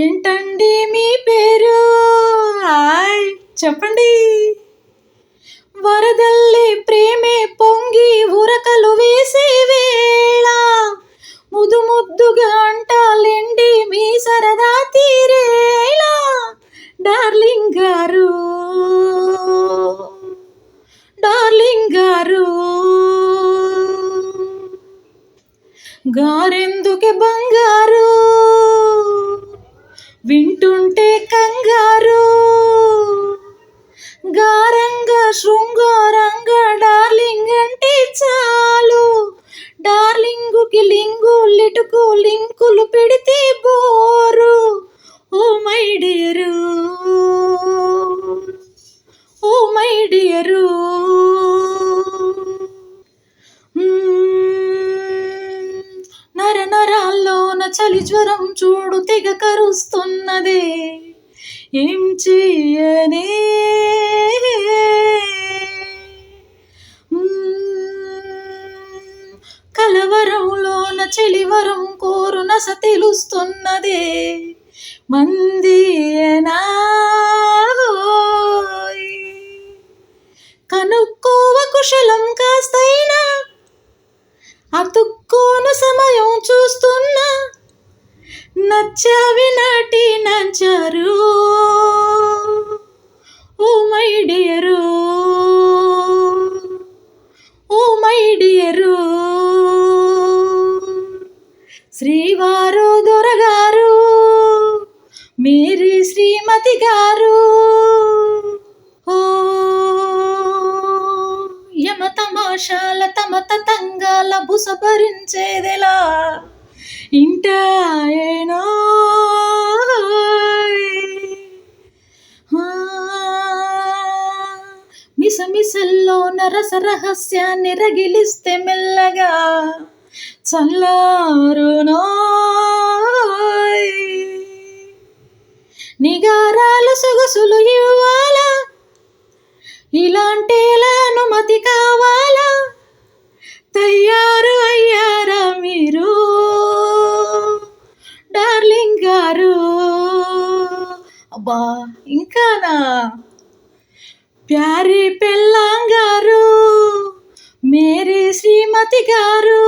ఏంటండి మీ పేరు? హాయ్ చెప్పండి. వరదల్లి ప్రేమే పొంగి ఉరకలు వేసే వేళ ముదు ముద్దుగా అంటాలండి మీ సరదా తీరేలా డార్లింగ్ గారు. డార్లింగ్ గారు. గారెందుకే బంగారు? వింటుంటే కంగారు. గారంగా శృంగారంగా డార్లింగ్ అంటే చాలు. డార్లింగుకి లింగు లిటుకు లింకులు పెడితే బోరు. ఓ మై డేరు చలి జ్వరం చూడు తెగ కరుస్తున్నదే. ఏం చేయనే? కలవరంలోన చెలివరం కోరు నస తెలుస్తున్నదే. మందియనా? నచ్చావి నాటి నచ్చారు. Oh my dear. Oh my dear. శ్రీవారు దొరగారు. మేరీ శ్రీమతి గారు. ఓ యమ తమాషాల తమ తతంగాల బుస భరించేదెలా? ఇంటాయేనో మిసమిసల్లో నరస రహస్యాన్ని రగిలిస్తే మెల్లగా చల్లారునో నిగారాలు సొగసులు ఇవ్వాలా? ఇలాంటిలా అనుమతి కావాలా? తయారు అయ్యా అబ్బా ఇంకానా? ప్యారి పెళ్ళాంగారు మేరీ శ్రీమతి గారు.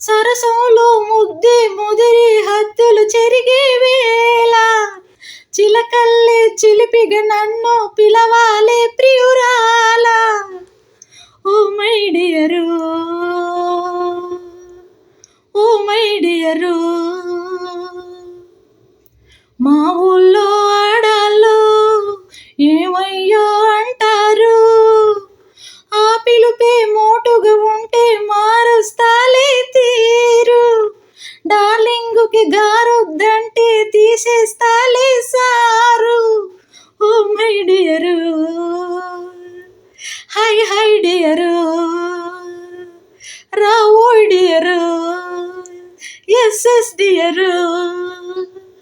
సరసంలో ముగ్ధి ముదిరి హద్దులు చెరిగే వేళ చిలకల్లే చిలిపిగ నన్ను మా ఊళ్ళో ఆడాలు ఏమయ్యో అంటారు? ఆ పిలుపే మోటుగా ఉంటే మారుస్తాలే తీరు. డార్లింగుకి గారొద్దంటే తీసేస్తాలే sir. Oh my dear. Hi hi dear. Rao dear. Yes yes dear.